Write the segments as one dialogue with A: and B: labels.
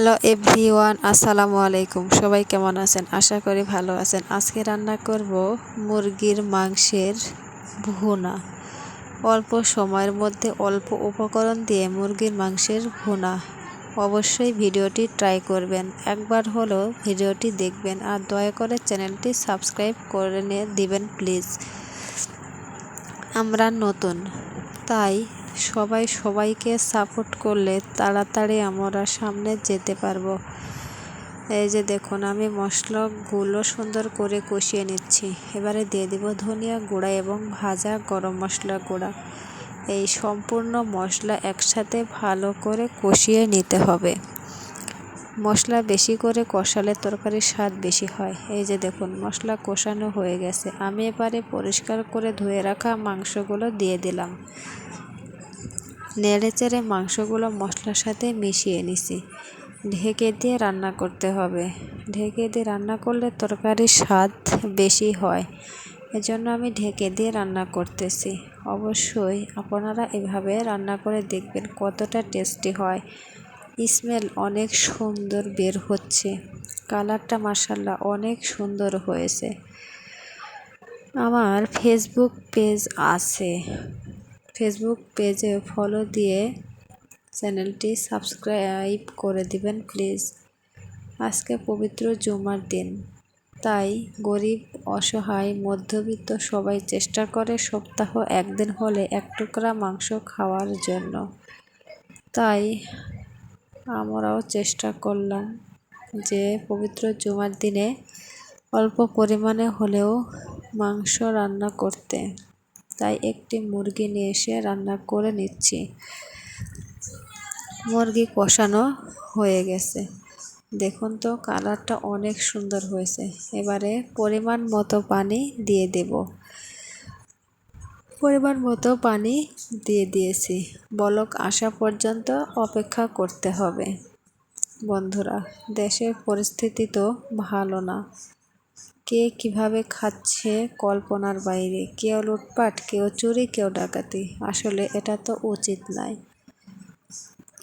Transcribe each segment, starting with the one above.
A: Hello every one আসসালামু আলাইকুম। সবাই কেমন আছেন? আশা করি ভালো আছেন। আজকে রান্না করব মুরগির মাংসের ভুনা। অল্প সময়ের মধ্যে অল্প উপকরণ দিয়ে মুরগির মাংসের ভুনা। অবশ্যই ভিডিওটি ট্রাই করবেন। একবার হলো ভিডিওটি দেখবেন আর দয়া করে চ্যানেলটি সাবস্ক্রাইব করে নিয়ে দিবেন প্লিজ। আমরা নতুন, তাই সবাই সবাইকে সাপোর্ট করলে তাড়াতাড়ি আমরা সামনে যেতে পারব। এই যে দেখুন, আমি মশলাগুলো সুন্দর করে কষিয়ে নিচ্ছি। এবারে দিয়ে দিব ধনিয়া গুঁড়া এবং ভাজা গরম মশলা গুঁড়া। এই সম্পূর্ণ মশলা একসাথে ভালো করে কষিয়ে নিতে হবে। মশলা বেশি করে কষালে তরকারির স্বাদ বেশি হয়। এই যে দেখুন, মশলা কষানো হয়ে গেছে। আমি এবারে পরিষ্কার করে ধুয়ে রাখা মাংসগুলো দিয়ে দিলাম। নেড়ে চেড়ে মাংসগুলো মশলার সাথে মিশিয়ে নিছি। ঢেকে দিয়ে রান্না করতে হবে। ঢেকে দিয়ে রান্না করলে তরকারির স্বাদ বেশি হয়। এজন্য আমি ঢেকে দিয়ে রান্না করতেছি। অবশ্যই আপনারা এভাবে রান্না করে দেখবেন কতটা টেস্টি হয়। স্মেল অনেক সুন্দর বের হচ্ছে। কালারটা মাসাল্লাহ অনেক সুন্দর হয়েছে। আমার ফেসবুক পেজ আছে। ফেসবুক পেজে ফলো দিয়ে চ্যানেলটি সাবস্ক্রাইব করে দিবেন প্লিজ আজকে পবিত্র জুমার দিন, তাই গরিব, অসহায়, মধ্যবিত্ত সবাই চেষ্টা করে সপ্তাহ একদিন হলে এক টুকরা মাংস খাওয়ার জন্য। তাই আমরাও চেষ্টা করলাম যে পবিত্র জুমার দিনে অল্প পরিমাণে হলেও মাংস রান্না করতে। তাই একটি মুরগি নিয়ে এসে রান্না করে নিচ্ছি। মুরগি কষানো হয়ে গেছে। দেখুন তো, কালারটা অনেক সুন্দর হয়েছে। এবারে পরিমাণ মতো পানি দিয়ে দেব। পরিমাণ মতো পানি দিয়ে দিয়েছি। বলক আসা পর্যন্ত অপেক্ষা করতে হবে। বন্ধুরা, দেশের পরিস্থিতি তো ভালো না। কে কীভাবে খাচ্ছে কল্পনার বাইরে? কেউ লুটপাট, কেউ চুরি, কেউ ডাকাতি। আসলে এটা তো উচিত নয়।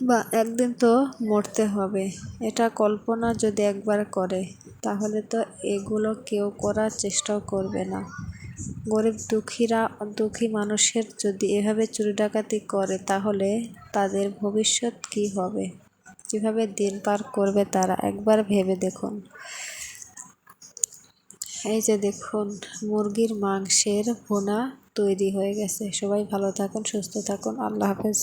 A: বা একদিন তো মরতে হবে। এটা কল্পনা যদি একবার করে, তাহলে তো এগুলো কেউ করার চেষ্টাও করবে না। গরিব দুঃখীরা, দুঃখী মানুষের যদি এভাবে চুরি ডাকাতি করে, তাহলে তাদের ভবিষ্যৎ কি হবে? কীভাবে দিন পার করবে তারা? একবার ভেবে দেখুন। এই যে দেখুন, মুরগির মাংসের ভুনা তৈরি হয়ে গেছে। সবাই ভালো থাকুন, সুস্থ থাকুন। আল্লাহ হাফেজ।